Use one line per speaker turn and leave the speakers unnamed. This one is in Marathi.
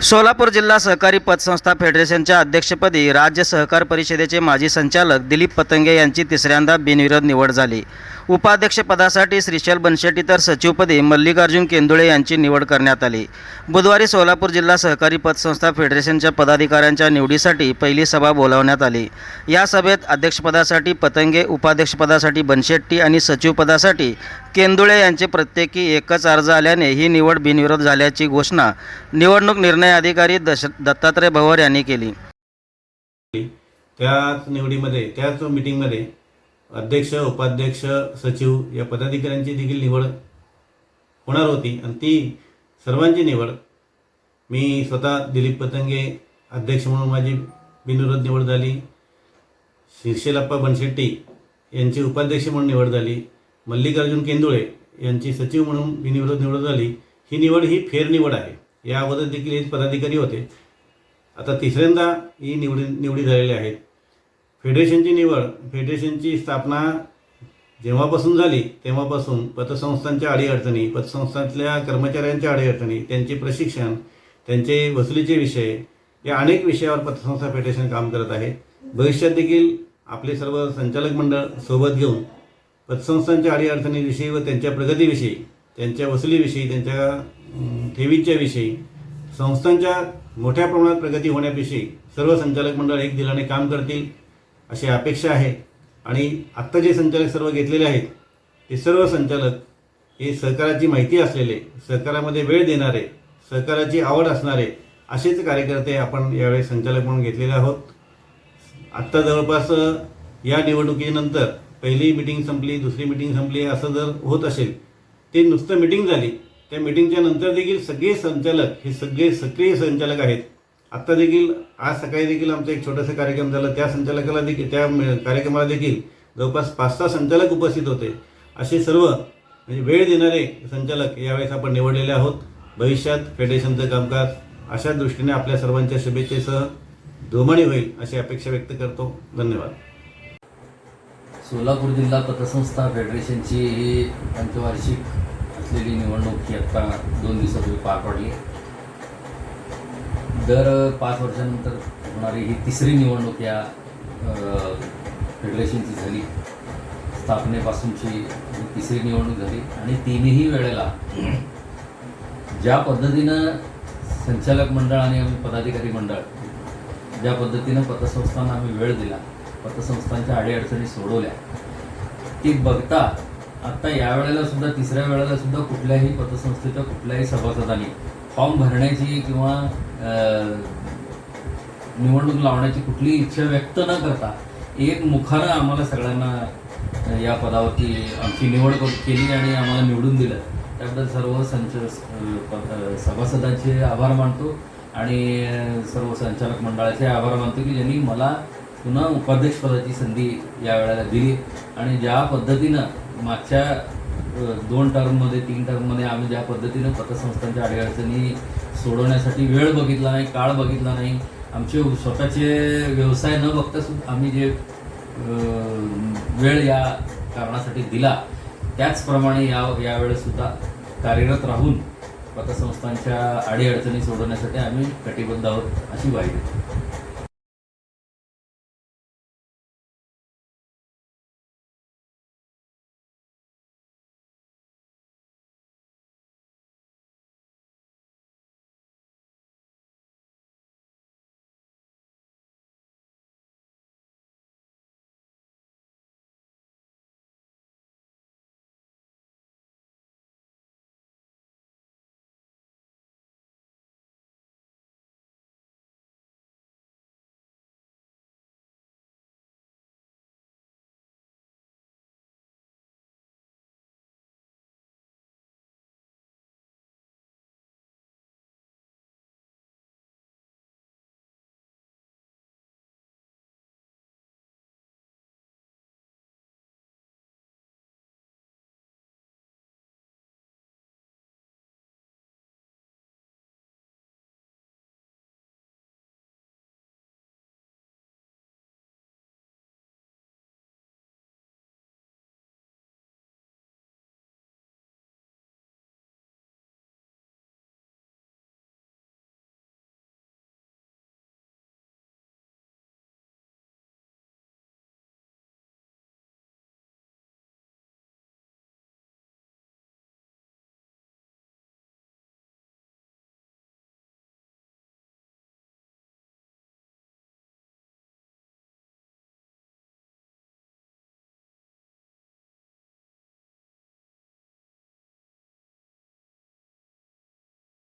सोलापूर जिल्हा सहकारी पतसंस्था फेडरेशनच्या अध्यक्षपदी राज्य सहकार परिषदेचे माजी संचालक दिलीप पतंगे यांची तिसऱ्यांदा बिनविरोध निवड झाली. उपाध्यक्षपदासाठी श्रीशैल बनशेट्टी तर सचिवपदी मल्लिकार्जुन केंदुळे यांची निवड करण्यात आली. बुधवारी सोलापूर जिल्हा सहकारी पतसंस्था फेडरेशनच्या पदाधिकाऱ्यांच्या निवडीसाठी पहिली सभा बोलावण्यात आली. या सभेत अध्यक्षपदासाठी पतंगे उपाध्यक्षपदासाठी बनशेट्टी आणि सचिवपदासाठी केंदुळे यांचे प्रत्येकी एकच अर्ज आल्याने ही निवड बिनविरोध झाल्याची घोषणा निवडणूक निर्णय अधिकारी दश दत्तात्रय भवर यांनी केली.
त्याच निवडीमध्ये त्याच मीटिंगमध्ये अध्यक्ष उपाध्यक्ष सचिव या पदाधिकाऱ्यांची देखील निवड होणार होती आणि ती सर्वांची निवड मी स्वतः दिलीप पतंगे अध्यक्ष म्हणून माझी बिनविरोध निवड झाली. शीर्षेलप्पा बनशेट्टी यांची उपाध्यक्ष म्हणून निवड झाली. मल्लिकार्जुन केंदुळे यांची सचिव म्हणून बिनविरोध निवड झाली. ही निवड ही फेर निवड आहे. या अगोदर देखील हे पदाधिकारी होते. आता तिसऱ्यांदा ही निवडी निवडी झालेली आहेत फेडरेशनची निवड फेडरेशनची स्थापना जेव्हापासून झाली तेव्हापासून पतसंस्थांच्या अडीअडचणी पतसंस्थांतल्या कर्मचाऱ्यांच्या अडीअडचणी त्यांचे प्रशिक्षण त्यांचे वसुलीचे विषय या अनेक विषयावर पतसंस्था फेडरेशन काम करत आहे. भविष्यात देखील आपले सर्व संचालक मंडळ सोबत घेऊन पतसंस्थांच्या अडीअडचणीविषयी व त्यांच्या प्रगतीविषयी त्यांच्या वसुलीविषयी त्यांच्या ठेवींच्या विषयी संस्थांच्या मोठ्या प्रमाणात प्रगती होण्याविषयी सर्व संचालक मंडळ एक दिलाने काम करतील अशी अपेक्षा आहे. आणि आत्ता जे संचालक सर्व घेतलेले आहेत ते सर्व संचालक हे सहकाराची माहिती असलेले सहकारामध्ये वेळ देणारे सहकाराची आवड असणारे असेच कार्यकर्ते आपण यावेळी संचालक म्हणून घेतलेले आहोत. आत्ता जवळपास या निवडणुकीनंतर पहिली मिटिंग संपली दुसरी मिटिंग संपली असं जर होत असेल ते नुसतं मिटिंग झाली त्या मिटिंगच्या नंतर देखील सगळे संचालक हे सगळे सक्रिय संचालक आहेत. आत्ता देखील आज सकाळी देखील आमचा एक छोटासा कार्यक्रम झाला. त्या संचालकाला देखील त्या कार्यक्रमाला देखील जवळपास पाच सहा संचालक उपस्थित होते. असे सर्व म्हणजे वेळ देणारे संचालक यावेळेस आपण निवडलेले आहोत. भविष्यात फेडरेशनचं कामकाज अशा दृष्टीने आपल्या सर्वांच्या शुभेच्छेसह जोमाने होईल अशी अपेक्षा व्यक्त करतो. धन्यवाद.
सोलापूर जिल्हा पतसंस्था फेडरेशनची ही पंचवार्षिक घेतलेली निवडणूक ही आत्ता दोन दिवसापूर्वी पार पडली. दर पाच वर्षानंतर होणारी ही तिसरी निवडणूक या फेडरेशनची झाली. स्थापनेपासूनची तिसरी निवडणूक झाली आणि तिन्ही वेळेला ज्या पद्धतीनं संचालक मंडळ आणि आम्ही पदाधिकारी मंडळ ज्या पद्धतीनं पतसंस्थांना आम्ही वेळ दिला पतसंस्थांच्या अडीअडचणी सोडवल्या ती बघता आत्ता यावेळेला सुद्धा तिसऱ्या वेळेला सुद्धा कुठल्याही पतसंस्थेच्या कुठल्याही सभासदांनी फॉर्म भरण्याची किंवा निवडणूक लावण्याची कुठली इच्छा व्यक्त न करता एक मुखानं आम्हाला सगळ्यांना या पदावरती आमची निवड केली आणि आम्हाला निवडून दिलं. त्याबद्दल सर्व संच सभासदांचे आभार मानतो आणि सर्व संचालक मंडळाचे आभार मानतो की ज्यांनी मला पुन्हा उपाध्यक्षपदाची संधी या वेळेला दिली. आणि ज्या पद्धतीनं मागच्या दोन टर्ममध्ये तीन टर्ममध्ये आम्ही ज्या पद्धतीनं पतसंस्थांच्या अडीअडचणी सोडवण्यासाठी वेळ बघितला नाही काळ बघितला नाही आमचे स्वतःचे व्यवसाय न बघता सुद्धा आम्ही जे वेळ या कारणासाठी दिला त्याचप्रमाणे या यावेळेसुद्धा कार्यरत राहून पतसंस्थांच्या अडीअडचणी सोडवण्यासाठी आम्ही कटिबद्ध आहोत अशी ग्वाही